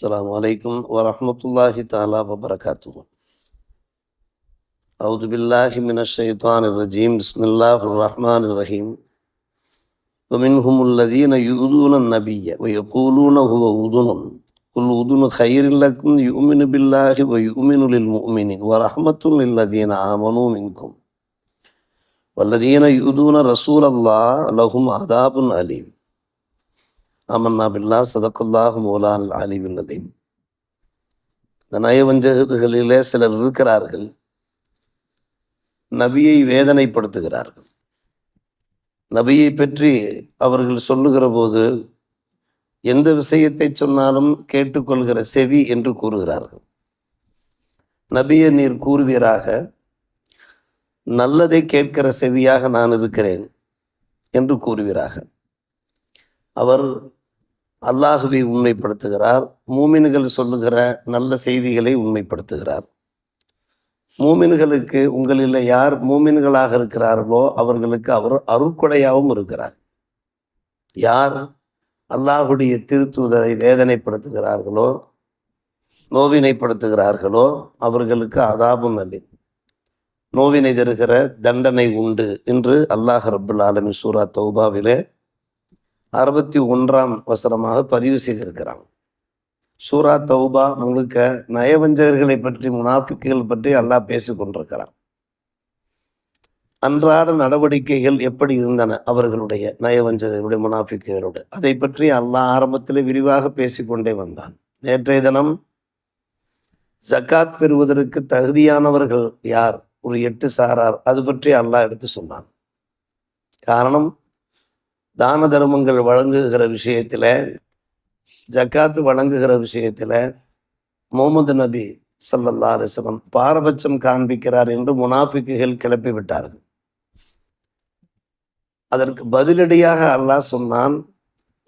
السلام عليكم ورحمة الله تعالى وبركاته. أعوذ بالله من الشيطان الرجيم. بسم الله الرحمن الرحيم. ومنهم الذين يؤذون النبي ويقولون هو أذن. قل أذن خير لكم. يؤمن بالله ويؤمن للمؤمنين ورحمة للذين آمنوا منكم. والذين يؤذون رسول الله لهم عذاب أليم. ஆமன்னா பில்லா சதக்குல்லாஹ் மூலான் அலிவில் இந்த நயவஞ்சகர்களிலே சிலர் இருக்கிறார்கள். நபியை வேதனைப்படுத்துகிறார்கள். நபியை பற்றி அவர்கள் சொல்லுகிற போது எந்த விஷயத்தை சொன்னாலும் கேட்டுக்கொள்கிற செவி என்று கூறுகிறார்கள். நபியை நீர் கூறுவீராக நல்லதை கேட்கிற செவியாக நான் இருக்கிறேன் என்று கூறுவீராக. அவர் அல்லாஹுவை உண்மைப்படுத்துகிறார் மூமின்கள் சொல்லுகிற நல்ல செய்திகளை உண்மைப்படுத்துகிறார். மூமின்களுக்கு உங்களில் யார் மூமின்களாக இருக்கிறார்களோ அவர்களுக்கு அவர் அருட்கொடையாகவும் இருக்கிறார். யார் அல்லாஹுடைய திருத்தூதரை வேதனைப்படுத்துகிறார்களோ நோவினைப்படுத்துகிறார்களோ அவர்களுக்கு அதாபும் அல்ல நோவினை தருகிற தண்டனை உண்டு என்று அல்லாஹ் ரபுல் ஆலமி சூரா தௌபாவிலே அறுபத்தி ஒன்றாம் வசனமாக பதிவு செய்திருக்கிறாங்க. சூரா தௌபா முழுக்க நயவஞ்சகர்களை பற்றி முனாஃபிக்குகள் பற்றி அல்லாஹ் பேசி கொண்டிருக்கிறான். அன்றாட நடவடிக்கைகள் எப்படி இருந்தன? அவர்களுடைய நயவஞ்சகர்களுடைய முனாஃபிக்குகளுடைய. அதை பற்றி அல்லாஹ் ஆரம்பத்தில் விரிவாக பேசிக்கொண்டே வந்தான். நேற்றைய தினம் ஜக்காத் பெறுவதற்கு தகுதியானவர்கள் யார்? ஒரு எட்டு சாரார். அது பற்றி அல்லாஹ் எடுத்து சொன்னான். காரணம் தான தர்மங்கள் வழங்குகிற விஷயத்தில் ஜக்காத்து வழங்குகிற விஷயத்தில் முகமது நபி சல்லல்லா அலிஸ்லம் பாரபட்சம் காண்பிக்கிறார் என்று முனாஃபிக்குகள் கிளப்பி விட்டார்கள். அதற்கு பதிலடியாக அல்லாஹ் சொன்னான்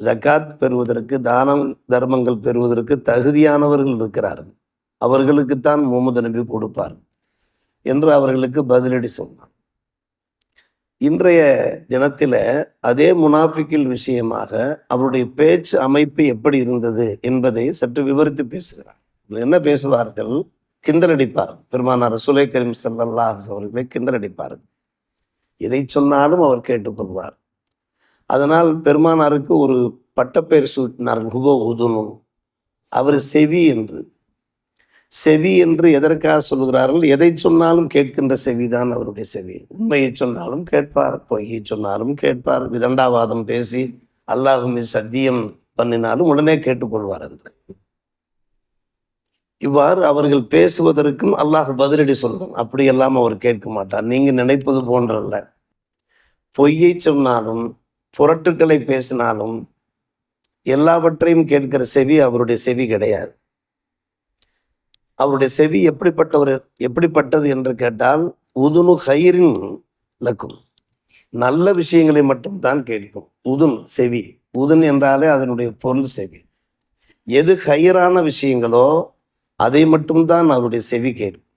ஜக்காத் பெறுவதற்கு தானம் தர்மங்கள் பெறுவதற்கு தகுதியானவர்கள் இருக்கிறார்கள். அவர்களுக்குத்தான் முகமது நபி கொடுப்பார் என்று அவர்களுக்கு பதிலடி சொன்னான். இன்றைய தினத்தில் அதே முனாஃபிக்கில் விஷயமாக அவருடைய பேச்சு அமைப்பு எப்படி இருந்தது என்பதை சற்று விவரித்து பேசுகிறார். என்ன பேசுவார்கள்? கிண்டலடிப்பார் பெருமானார் சுலை கரீம் சல்லாஹ் அவர்களை கிண்டலடிப்பார் எதை சொன்னாலும் அவர் கேட்டுக்கொள்வார். அதனால் பெருமானாருக்கு ஒரு பட்டப்பெயர் சூட்டினார்கள் ஹுபோ உதுனும் அவர் செவி என்று. செவி என்று எதற்காக சொல்கிறார்கள்? எதை சொன்னாலும் கேட்கின்ற செவிதான் அவருடைய செவி. உண்மையை சொன்னாலும் கேட்பார் பொய்யை சொன்னாலும் கேட்பார். விதண்டாவாதம் பேசி அல்லாஹுமே சத்தியம் பண்ணினாலும் உடனே கேட்டுக்கொள்வார் என்று. இவ்வாறு அவர்கள் பேசுவதற்கும் அல்லாஹ் பதிலடி சொல்றான். அப்படியெல்லாம் அவர் கேட்க மாட்டார். நீங்க நினைப்பது போன்றல்ல. பொய்யை சொன்னாலும் புரட்டுக்களை பேசினாலும் எல்லாவற்றையும் கேட்கிற செவி அவருடைய செவி கிடையாது. அவருடைய செவி எப்படிப்பட்டவர் எப்படிப்பட்டது என்று கேட்டால் உதுனு கயிறின் லக்கும். நல்ல விஷயங்களை மட்டும்தான் கேட்கும். உதுன் செவி. உதுன் என்றாலே அதனுடைய பொருள் செவி. எது கயிறான விஷயங்களோ அதை மட்டும்தான் அவருடைய செவி கேட்கும்.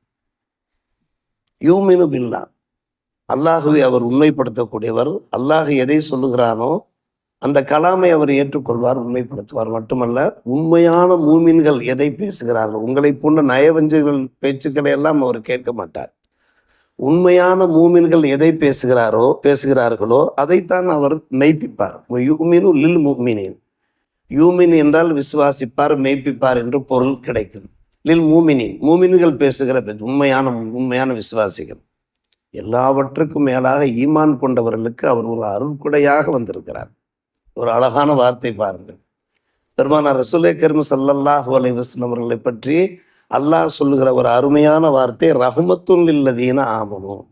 யூமினு பில்லா. அல்லாஹுவை அவர் உண்மைப்படுத்தக்கூடியவர். அல்லாஹ் எதை சொல்லுகிறானோ அந்த கலாமை அவர் ஏற்றுக்கொள்வார் உண்மைப்படுத்துவார். மட்டுமல்ல உண்மையான மூமின்கள் எதை பேசுகிறார்கள்? உங்களை போன்ற நயவஞ்சர்கள் பேச்சுக்களை எல்லாம் அவர் கேட்க மாட்டார். உண்மையான மூமின்கள் எதை பேசுகிறாரோ பேசுகிறார்களோ அதைத்தான் அவர் மெய்ப்பிப்பார். யூமினு லில் மூமினின். யூமின் என்றால் விசுவாசிப்பார் மெய்ப்பிப்பார் என்று பொருள் கிடைக்கும். லில் மூமினின். மூமின்கள் பேசுகிற உண்மையான உண்மையான விசுவாசிகள். எல்லாவற்றுக்கும் மேலாக ஈமான் கொண்டவர்களுக்கு அவர் ஒரு அருள்குடையாக வந்திருக்கிறார். ஒரு அழகான வார்த்தை பாருங்கள் பெருமானார் ரசூலே கரிம சல்லல்லாஹு அலைவசன் அவர்களை பற்றி அல்லாஹ் சொல்லுகிற ஒரு அருமையான வார்த்தை ரஹமத்துல் இல்லதீன ஆமனும்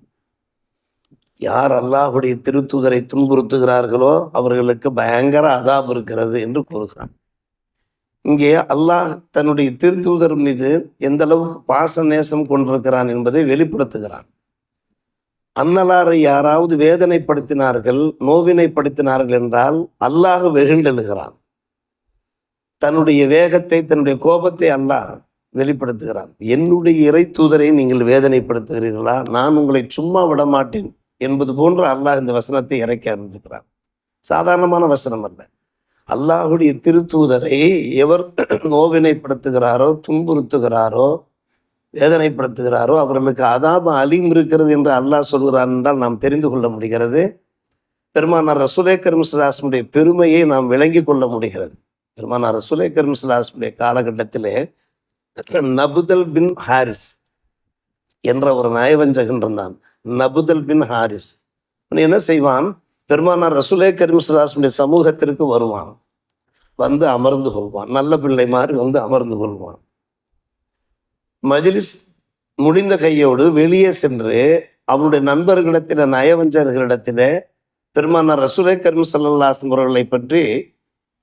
யார் அல்லாஹுடைய திருத்துதரை துன்புறுத்துகிறார்களோ அவர்களுக்கு பயங்கர அதாப் இருக்கிறது என்று கூறுகிறான். இங்கே அல்லாஹ் தன்னுடைய திருத்தூதர் மீது எந்த அளவுக்கு பாச நேசம் கொண்டிருக்கிறான் என்பதை வெளிப்படுத்துகிறான். அன்னலாரை யாராவது வேதனைப்படுத்தினார்கள் நோவினைப்படுத்தினார்கள் என்றால் அல்லாஹ் வெகுண்டெழுகிறான். தன்னுடைய வேகத்தை தன்னுடைய கோபத்தை அல்லாஹ் வெளிப்படுத்துகிறான். என்னுடைய இறை தூதரை நீங்கள் வேதனைப்படுத்துகிறீர்களா? நான் உங்களை சும்மா விட மாட்டேன் என்பது போன்று அல்லாஹ் இந்த வசனத்தை இறக்கி அறிந்திருக்கிறான் சாதாரணமான வசனம் அல்ல. அல்லாஹுடைய திருத்தூதரை எவர் நோவினைப்படுத்துகிறாரோ துன்புறுத்துகிறாரோ வேதனைப்படுத்துகிறாரோ அவர்களுக்கு அதாபம் அலிம் இருக்கிறது என்று அல்லாஹ் சொல்கிறார் என்றால் நாம் தெரிந்து கொள்ள முடிகிறது. பெருமானார் ரசுலே கர்மசுலாசனுடைய பெருமையை நாம் விளங்கி கொள்ள முடிகிறது. பெருமானார் ரசுலே கர்மசுலாசனுடைய காலகட்டத்திலே நபுதல் பின் ஹாரிஸ் என்ற ஒரு நயவஞ்சகன் இருந்தான் நபுதல் பின் ஹாரிஸ். என்ன செய்வான்? பெருமானார் ரசுலே கரீம்சுலாசனுடைய சமூகத்திற்கு வருவான். வந்து அமர்ந்து கொள்வான். நல்ல பிள்ளை மாதிரி வந்து அமர்ந்து கொள்வான். மஜிலிஸ் முடிந்த கையோடு வெளியே சென்று அவருடைய நண்பர்களிடத்தில நயவஞ்சர்களிடத்தில பெருமானார் ரசூலே கரீம் சல்லாசம் அவர்களை பற்றி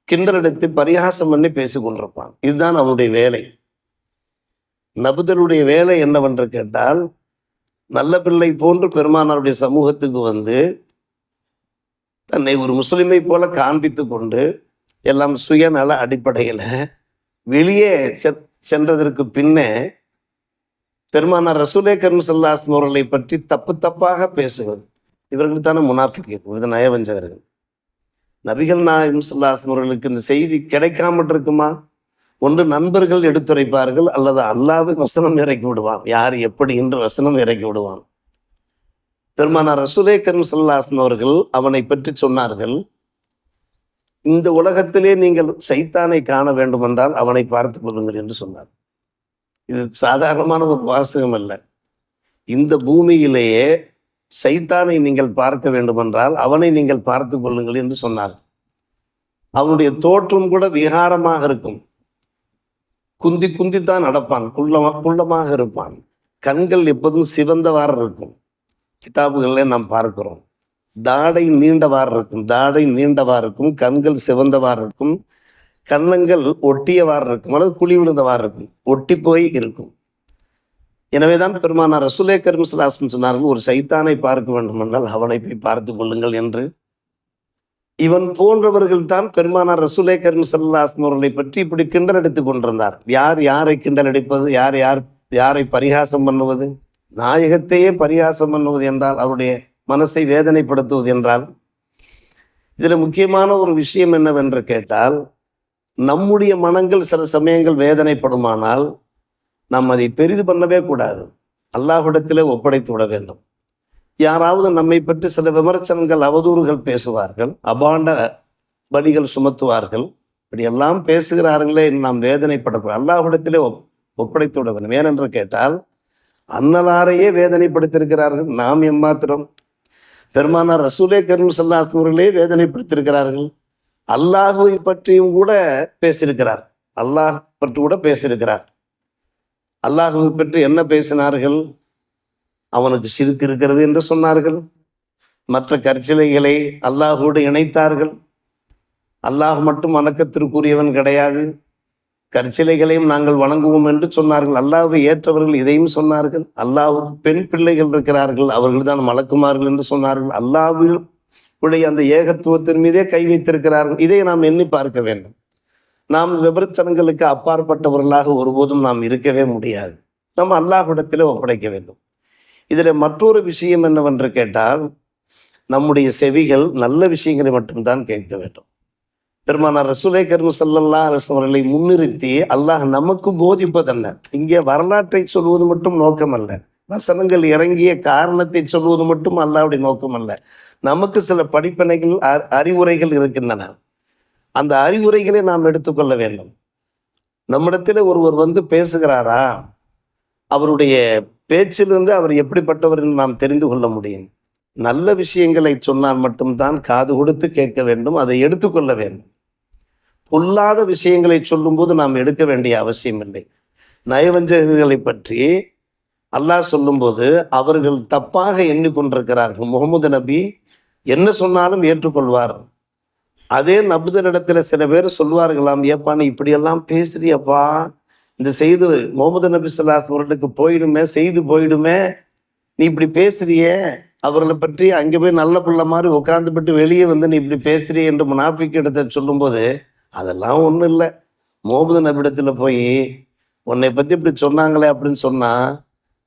கிண்டலெடுத்து பரிகாசம் பண்ணி பேசிக்கொண்டிருப்பான் இதுதான் அவனுடைய வேலை. நபுதலுடைய வேலை என்னவென்று கேட்டால் நல்ல பிள்ளை போன்று பெருமானாருடைய சமூகத்துக்கு வந்து தன்னை ஒரு முஸ்லிமை போல காண்பித்து கொண்டு எல்லாம் சுயநல அடிப்படையில் வெளியே செ- சென்றதற்கு பின்னே பெருமானார் ரசூலே கர்ம சல்லாஸ்லம் அவர்களை பற்றி தப்பு தப்பாக பேசுவது. இவர்கள் தானே முனாஃபிக்கு இது நயவஞ்சகர்கள். நபிகள் நாயகம் சல்லாஸ்லம் அவர்களுக்கு இந்த செய்தி கிடைக்காமல் இருக்குமா? ஒன்று நண்பர்கள் எடுத்துரைப்பார்கள் அல்லது அல்லாஹ் வசனம் இறக்கி விடுவான். யார் எப்படி என்று வசனம் இறக்கி விடுவான். பெருமானார் ரசூலே கரும் சல்லாசன் அவர்கள் அவனை பற்றி சொன்னார்கள் இந்த உலகத்திலே நீங்கள் சைத்தானை காண வேண்டுமென்றால் அவனை பார்த்துக் கொள்ளுங்கள் என்று சொன்னார். இது சாதாரணமான ஒரு வாசகம் அல்ல. இந்த பூமியிலேயே சைத்தானை நீங்கள் பார்க்க வேண்டுமென்றால் அவனை நீங்கள் பார்த்து கொள்ளுங்கள் என்று சொன்னார் அவனுடைய தோற்றம் கூட விகாரமாக இருக்கும். குந்தி குந்தித்தான் நடப்பான். குள்ளமா குள்ளமாக இருப்பான். கண்கள் எப்போதும் சிவந்தவாறு இருக்கும். கிதாபுகளில் நாம் பார்க்கிறோம். தாடை நீண்டவாறு இருக்கும். தாடை நீண்டவாறு இருக்கும். கண்கள் சிவந்தவாறு இருக்கும். கன்னங்கள் ஒட்டியவாறு இருக்கும். அல்லது குழி விழுந்தவாறு இருக்கும். ஒட்டி போய் இருக்கும். எனவேதான் பெருமானார் ரசுலே கரிம்சலாஸ்ம் சொன்னார்கள் ஒரு சைத்தானை பார்க்க வேண்டுமென்றால் அவனை போய் பார்த்து கொள்ளுங்கள் என்று. இவன் போன்றவர்கள் தான் பெருமானார் ரசுலே கரீம் அவர்களை பற்றி இப்படி கிண்டல் அடித்துக் கொண்டிருந்தார். யார் யாரை கிண்டல் அடிப்பது? யார் யார் யாரை பரிகாசம் பண்ணுவது? நாயகத்தையே பரிகாசம் பண்ணுவது என்றால் அவருடைய மனசை வேதனைப்படுத்துவது என்றால். இதில் முக்கியமான ஒரு விஷயம் என்னவென்று கேட்டால் நம்முடைய மனங்கள் சில சமயங்கள் வேதனைப்படுமானால் நாம் அதை பெரிது பண்ணவே கூடாது. அல்லாஹ்விடத்திலே ஒப்படைத்து விட வேண்டும். யாராவது நம்மை பற்றி சில விமர்சனங்கள் அவதூறுகள் பேசுவார்கள் அபாண்ட வழிகள் சுமத்துவார்கள் இப்படி எல்லாம் பேசுகிறார்களே நாம் வேதனைப்படக்கூடாது. அல்லாஹ்விடத்திலே ஒப் ஒப்படைத்து விட வேண்டும். ஏனென்று கேட்டால் அன்னலாரையே வேதனைப்படுத்தியிருக்கிறார்கள் நாம் எம்மாத்திரம்? பெருமானார் ரசூலே கரும் சல்லாஸ்வர்களே வேதனைப்படுத்தியிருக்கிறார்கள். அல்லாஹுவை பற்றியும் கூட பேசியிருக்கிறார். அல்லாஹ் பற்றி கூட பேசியிருக்கிறார். அல்லாஹுவை பற்றி என்ன பேசினார்கள்? அவனுக்கு சிரிக்கு இருக்கிறது என்று சொன்னார்கள். மற்ற கற்சிலைகளை அல்லாஹோடு இணைத்தார்கள். அல்லாஹ் மட்டும் வணக்கத்திற்குரியவன் கிடையாது. கற்சிலைகளையும் நாங்கள் வணங்குவோம் என்று சொன்னார்கள். அல்லாஹ்வை ஏற்றவர்கள் இதையும் சொன்னார்கள். அல்லாஹுக்கு பெண் பிள்ளைகள் இருக்கிறார்கள். அவர்கள் தான் மலக்குமார்கள் என்று சொன்னார்கள். உடைய அந்த ஏகத்துவத்தின் மீதே கை வைத்திருக்கிறார்கள் இதை நாம் எண்ணி பார்க்க வேண்டும். நாம் விபரச்சனங்களுக்கு அப்பாற்பட்டவர்களாக ஒருபோதும் நாம் இருக்கவே முடியாது. நம்ம அல்லாஹிடத்தில் ஒப்படைக்க வேண்டும். இதில் மற்றொரு விஷயம் என்னவென்று கேட்டால் நம்முடைய செவிகள் நல்ல விஷயங்களை மட்டும்தான் கேட்க வேண்டும். பெருமானார் ரசூலை கரும் சல்லல்லா அரசவர்களை அவர்களை முன்னிறுத்தி அல்லாஹ் நமக்கு போதிப்பதல்ல. இங்கே வரலாற்றை சொல்வது மட்டும் நோக்கம் அல்ல வசனங்கள் இறங்கிய காரணத்தை சொல்வது மட்டும் அல்லாவுடைய நோக்கம் அல்ல. நமக்கு சில படிப்பனைகள் அறிவுரைகள் இருக்கின்றன. அந்த அறிவுரைகளை நாம் எடுத்துக்கொள்ள வேண்டும். நம்மிடத்தில் ஒருவர் வந்து பேசுகிறாரா? அவருடைய பேச்சிலிருந்து அவர் எப்படிப்பட்டவர் என்று நாம் தெரிந்து கொள்ள முடியும். நல்ல விஷயங்களை சொன்னால் மட்டும்தான் காது கொடுத்து கேட்க வேண்டும் அதை எடுத்துக்கொள்ள வேண்டும். பொல்லாத விஷயங்களை சொல்லும்போது நாம் எடுக்க வேண்டிய அவசியம் இல்லை. நயவஞ்சகர்களை பற்றி அல்லாஹ் சொல்லும்போது அவர்கள் தப்பாக எண்ணிக்கொண்டிருக்கிறார்கள். முகமது நபி என்ன சொன்னாலும் ஏற்றுக்கொள்வார். அதே நபுதனிடத்தில் சில பேர் சொல்வார்களாம் ஏப்பா நீ இப்படியெல்லாம் பேசுறியப்பா இந்த செய்து முகமது நபி சொல்லாஸ் அவர்களுக்கு போயிடுமே செய்து போயிடுமே. நீ இப்படி பேசுறியே. அவர்களை பற்றி அங்கே போய் நல்ல பிள்ளை மாதிரி உட்காந்துபிட்டு வெளியே வந்து நீ இப்படி பேசுறியே என்று முனாஃபிக் இடத்தை சொல்லும்போது அதெல்லாம் ஒன்றும் இல்லை. முகமது நபிடத்தில் போய் உன்னை பற்றி இப்படி சொன்னாங்களே அப்படின்னு சொன்னால்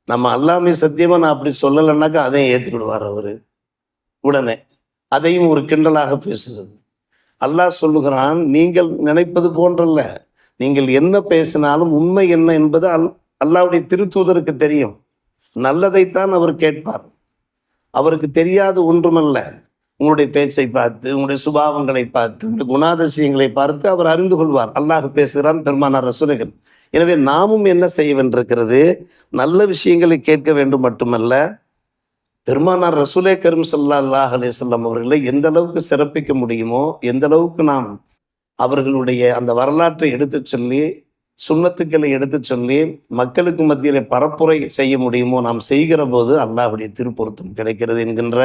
நம்ம அல்லாமே சத்தியமா நான் அப்படி சொல்லலைன்னாக்கா அதையும் ஏற்றுக்கிடுவார் அவரு. உடனே அதையும் ஒரு கிண்டலாக பேசுகிறது அல்லாஹ் சொல்லுகிறான் நீங்கள் நினைப்பது போன்றல்ல. நீங்கள் என்ன பேசினாலும் உண்மை என்ன என்பது அல் அல்லாவுடைய திருத்தூதருக்கு தெரியும். நல்லதைத்தான் அவர் கேட்பார். அவருக்கு தெரியாது ஒன்றுமல்ல. உங்களுடைய பேச்சை பார்த்து உங்களுடைய சுபாவங்களை பார்த்து உங்களுடைய குணாதிசயங்களை பார்த்து அவர் அறிந்து கொள்வார். அல்லாஹ் பேசுகிறான் பெருமானார் ரசூலகன் எனவே நாமும் என்ன செய்ய வேண்டியிருக்கிறது நல்ல விஷயங்களை கேட்க வேண்டும் மட்டுமல்ல பெருமானார் ரசூலே கரும் சல்லா அல்லாஹ் அலிசல்லாம் அவர்களை எந்த அளவுக்கு சிறப்பிக்க முடியுமோ எந்த அளவுக்கு நாம் அவர்களுடைய அந்த வரலாற்றை எடுத்துச் சொல்லி சுண்ணத்துக்களை எடுத்துச் சொல்லி மக்களுக்கு மத்தியில் பரப்புரை செய்ய முடியுமோ நாம் செய்கிற போது அல்லாஹுடைய திருப்பொருத்தம் கிடைக்கிறது என்கின்ற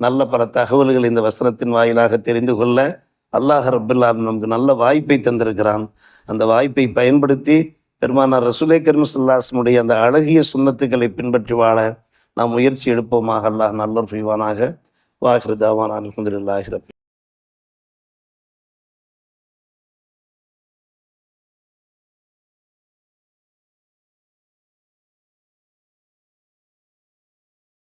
நல்ல பல தகவல்கள் இந்த வசனத்தின் வாயிலாக தெரிந்து கொள்ள அல்லாஹ் ரபுல்லா நமக்கு நல்ல வாய்ப்பை தந்திருக்கிறான். அந்த வாய்ப்பை பயன்படுத்தி பெருமானார் ரசூலே கர்மசுல்லாஸ்முடைய அந்த அழகிய சுண்ணத்துக்களை பின்பற்றி வாழ நாம் முயற்சி எடுப்போமாக. அல்லாஹ் நல்ல புரிவானாக. வாகிருதாவான் அலமதுல்லாஹி